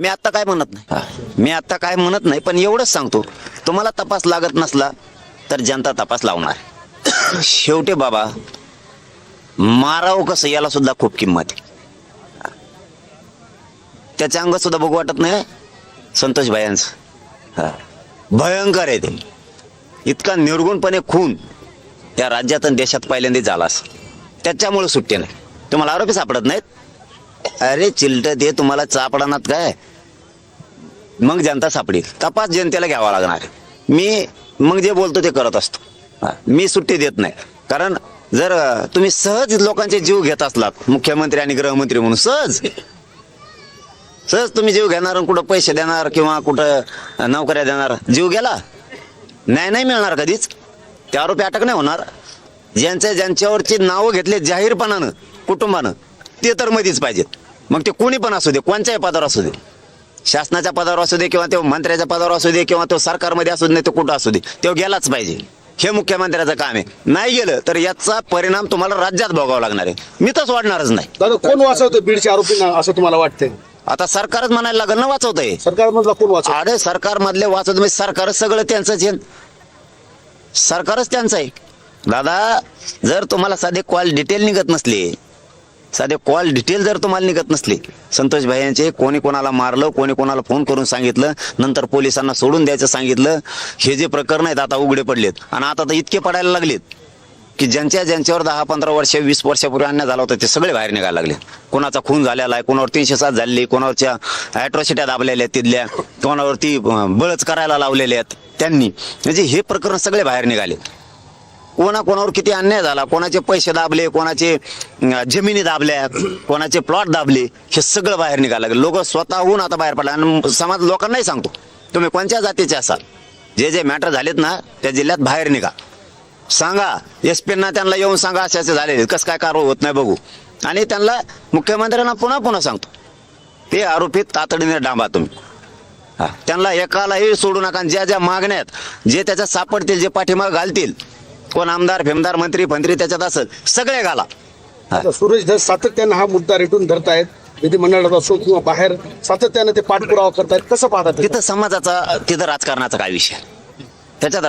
मी आता काय म्हणत नाही. मी आता काय म्हणत नाही पण एवढंच सांगतो. तुम्हाला तपास लागत नसला तर जनता तपास लावणार. शेवटी बाबा मारावं कसं याला सुद्धा खूप किंमत आहे. त्याच्या अंगात सुद्धा बघू वाटत नाही संतोष भायांचं. हा. भयंकर आहे ते. इतका निर्गुणपणे खून या राज्यात आणि देशात पहिल्यांदा झाला असं त्याच्यामुळे सुट्टी नाही. तुम्हाला आरोपी सापडत नाहीत. अरे चिलट ते तुम्हाला सापडणार काय? मग जनता सापडेल. तपास जनतेला घ्यावा लागणार. मी मग जे बोलतो ते करत असतो. मी सुट्टी देत नाही. कारण जर तुम्ही सहज लोकांचे जीव घेत असलात मुख्यमंत्री आणि गृहमंत्री म्हणून सहज. सहज तुम्ही जीव घेणार आणि कुठं पैसे देणार किंवा कुठं नोकऱ्या देणार जीव गेला. न्याय नाही मिळणार कधीच. ते आरोपी अटक नाही होणार. ज्यांच्या ज्यांच्यावरची नावं घेतले जाहीरपणानं कुटुंबानं ते तर मध्येच पाहिजेत. मग ते कोणी पण असू दे कोणत्याही पदावर असू दे. शासनाच्या पदावर असू दे किंवा तो मंत्र्याच्या पदावर असू दे किंवा तो सरकारमध्ये असू दे तो कुठं असू दे तो गेलाच पाहिजे. हे मुख्यमंत्र्याचं काम आहे. नाही गेलं तर याचा परिणाम तुम्हाला राज्यात भोगावा लागणार आहे. मी तर सोडणारच नाही. दादा कोण वाचवतं बीडच्या आरोपींना असं तुम्हाला वाटतंय? आता सरकारच म्हणायला लागेल ना वाचवतंय. सरकारमधला कोण वाचव अरे सरकार मधले वाचत म्हणजे सरकारच सगळं त्यांचंच आहे. सरकारच त्यांचं आहे. दादा जर तुम्हाला साधे कॉल डिटेल निघत नसले साधे कॉल डिटेल जर तुम्हाला निघत नसले संतोष भाई यांचे कोणी कोणाला मारलं कोणी कोणाला फोन करून सांगितलं नंतर पोलिसांना सोडून द्यायचं सांगितलं हे जे प्रकरण आहेत आता उघडे पडलेत. आणि आता तर इतके पडायला लागलेत की ज्यांच्या ज्यांच्यावर दहा पंधरा वर्ष वीस वर्षापूर्वी अन्याय झाला होता ते सगळे बाहेर निघायला लागले. कोणाचा खून झालेला आहे कोणावर तीनशे सात झालेली कोणावरच्या ॲट्रॉसिट्या दाबलेल्या आहेत तिथल्या कोणावरती बळच करायला लावलेल्या आहेत त्यांनी. म्हणजे हे प्रकरण सगळे बाहेर निघाले. कोणा कोणावर किती अन्याय झाला? कोणाचे पैसे दाबले कोणाचे जमिनी दाबल्या कोणाचे प्लॉट दाबले हे सगळं बाहेर निघायला लागलं. लोक स्वतःहून आता बाहेर पडला. आणि समाज लोकांनाही सांगतो तुम्ही कोणत्या जातीचे असाल? जे जे मॅटर झालेत ना त्या जिल्ह्यात बाहेर निघा. सांगा एस पींना त्यांना येऊन सांगा असे असे झाले कसं काय कारवाई होत नाही बघू. आणि त्यांना मुख्यमंत्र्यांना पुन्हा पुन्हा सांगतो. ते आरोपी तातडीने डांबा तुम्ही. हा, त्यांना एकालाही सोडू नका. आणि ज्या ज्या मागण्यात जे त्याच्या सापडतील जे पाठीमाग घालतील कोण आमदार फेमदार मंत्री फंत्री त्याच्यात असेल सगळे घाला. आता सुरेश धस सातत्यानं हा मुद्दा रेटून धरतायत विधिमंडळात असो किंवा बाहेर सातत्यानं ते पाठपुरावा करतायत कसं पाहतात? तिथं समाजाचा तिथं राजकारणाचा काय विषय त्याच्यात